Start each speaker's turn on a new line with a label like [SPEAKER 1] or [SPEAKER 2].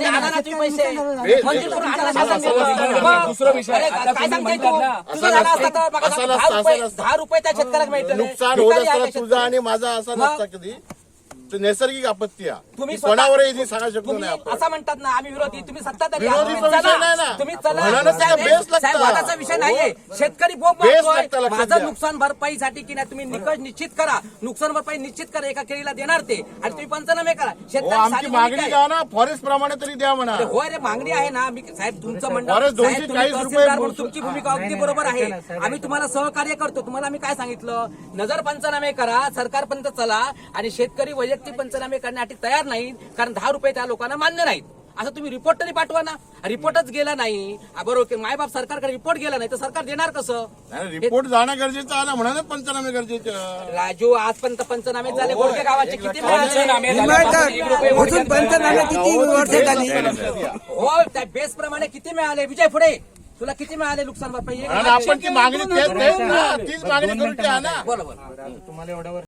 [SPEAKER 1] आणि आणा ना तुम्ही पैसे मंजूर करून आणा ना
[SPEAKER 2] असं-
[SPEAKER 1] शासन. मग-
[SPEAKER 3] दुसरा विषय.
[SPEAKER 1] अरे,
[SPEAKER 3] आता
[SPEAKER 1] काय
[SPEAKER 3] तुम्ही म्हणतात
[SPEAKER 1] तू
[SPEAKER 3] ना,
[SPEAKER 1] तुझं
[SPEAKER 2] असं
[SPEAKER 1] झालं
[SPEAKER 2] नसतं,
[SPEAKER 1] असतं तर बघा,
[SPEAKER 2] असं
[SPEAKER 1] दहा रुपये
[SPEAKER 2] असं नसतं.
[SPEAKER 1] दहा रुपये त्या शेतकऱ्याला मिळतं
[SPEAKER 2] नुकसान
[SPEAKER 1] भिकारी
[SPEAKER 2] होत
[SPEAKER 1] आहे
[SPEAKER 2] असताना तुझा? आणि माझा असा? नसता कधी ते नैसर्गिक आपत्ती आहे.
[SPEAKER 1] तुम्ही
[SPEAKER 2] ती
[SPEAKER 1] स्वतः-
[SPEAKER 2] सांगा शकतो
[SPEAKER 1] तुम्ही
[SPEAKER 2] नाही आपण.
[SPEAKER 1] असं म्हणतात ना आम्ही विरोधी तुम्ही सत्ताधारी
[SPEAKER 2] विरोधी
[SPEAKER 1] आहात, तुम्ही
[SPEAKER 2] विषय
[SPEAKER 1] चला.
[SPEAKER 2] नाही ना.
[SPEAKER 1] तुम्ही चला.
[SPEAKER 2] म्हणूनच त्याला
[SPEAKER 1] साहेब,
[SPEAKER 2] बेस लागतं.
[SPEAKER 1] साहेब, वादाचा विषय नाहीये. शेतकरी बोंब
[SPEAKER 2] बेस
[SPEAKER 1] मारतोय.
[SPEAKER 2] लागतं, लक्षात
[SPEAKER 1] माझं
[SPEAKER 2] घ्या.
[SPEAKER 1] नुकसान भरपाईसाठी की नाही तुम्ही निकष निश्चित करा. नुकसान भरपाई निश्चित करा एका केळीला देणार ते. आणि तुम्ही पंचनामे करा.
[SPEAKER 2] हो,
[SPEAKER 1] शेतकरी
[SPEAKER 2] आमची
[SPEAKER 1] साधी
[SPEAKER 2] मागणी
[SPEAKER 1] भूमिका आहे.
[SPEAKER 2] द्या ना. फॉरेस्ट प्रमाणे तरी द्या म्हणा.
[SPEAKER 1] अरे होय रे मागणी आहे ना. मी साहेब तुमचं म्हणणं
[SPEAKER 2] बरं, दोनशे
[SPEAKER 1] साहेब, तुम्ही
[SPEAKER 2] चाळीस
[SPEAKER 1] तहसीलदार
[SPEAKER 2] रुपये
[SPEAKER 1] म्हणून तुमची भूमिका अगदी बरोबर आहे. आम्ही तुम्हाला सहकार्य करतो. तुम्हाला आम्ही काय सांगितलं? नजर पंचनामे करा सरकारपर्यंत चला आणि शेतकरी वैयक्तिक पंचनामे करण्यासाठी तयार नाहीत कारण दहा रुपये त्या लोकांना मान्य नाहीत. असं तुम्ही रिपोर्ट तरी पाठवा ना. रिपोर्टच गेला नाही. हा, बरोबर मायबाप सरकारकडे रिपोर्ट गेला नाही तर सरकार देणार कसं?
[SPEAKER 2] नाही, रिपोर्ट जाणं गरजेचं आहे ना म्हणूनच पंचनामे गरजेचे.
[SPEAKER 1] राजू आजपर्यंत पंचनामे झाले. गोरखे गावाचे किती
[SPEAKER 3] पंचनामे
[SPEAKER 4] किती वर्ष झाली?
[SPEAKER 2] घ्या.
[SPEAKER 1] हो त्या बेस प्रमाणे किती मिळाले? विजय पुढे तुला किती मिळाले नुकसान? भरपाई
[SPEAKER 2] आपण ती मागणी तेच ना करून ना.
[SPEAKER 1] बरोबर